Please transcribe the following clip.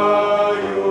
знаю.